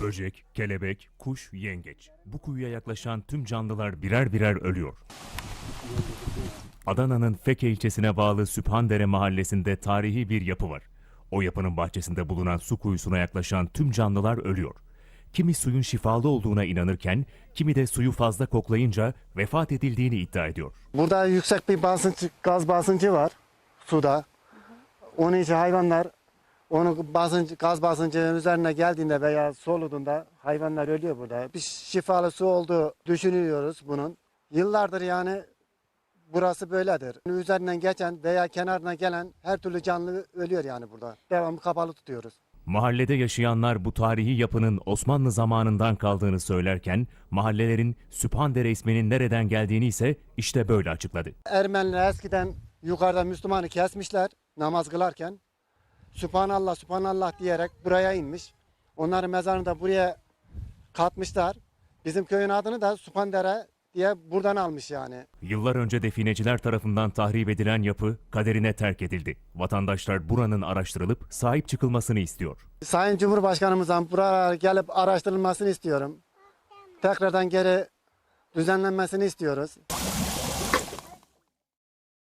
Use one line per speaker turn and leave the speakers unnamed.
Böcek, kelebek, kuş, yengeç. Bu kuyuya yaklaşan tüm canlılar birer birer ölüyor. Adana'nın Feke ilçesine bağlı Sübhandere mahallesinde tarihi bir yapı var. O yapının bahçesinde bulunan su kuyusuna yaklaşan tüm canlılar ölüyor. Kimi suyun şifalı olduğuna inanırken, kimi de suyu fazla koklayınca vefat edildiğini iddia ediyor.
Burada yüksek bir basınç, gaz basıncı var suda. Onun için hayvanlar onun basınç, gaz basıncının üzerine geldiğinde veya soluduğunda hayvanlar ölüyor burada. Bir şifalı su olduğu düşünüyoruz bunun. Yıllardır yani burası böyledir. Üzerinden geçen veya kenarına gelen her türlü canlı ölüyor yani burada. Devamlı kapalı tutuyoruz.
Mahallede yaşayanlar bu tarihi yapının Osmanlı zamanından kaldığını söylerken, mahallelerin Sübhandere isminin nereden geldiğini ise işte böyle açıkladı.
Ermeniler eskiden yukarıda Müslümanı kesmişler namaz kılarken. Sübhanallah, Sübhanallah diyerek buraya inmiş. Onların mezarını da buraya katmışlar. Bizim köyün adını da Sübhandere diye buradan almış yani.
Yıllar önce defineciler tarafından tahrip edilen yapı kaderine terk edildi. Vatandaşlar buranın araştırılıp sahip çıkılmasını istiyor.
Sayın Cumhurbaşkanımızdan buralara gelip araştırılmasını istiyorum. Tekrardan geri düzenlenmesini istiyoruz.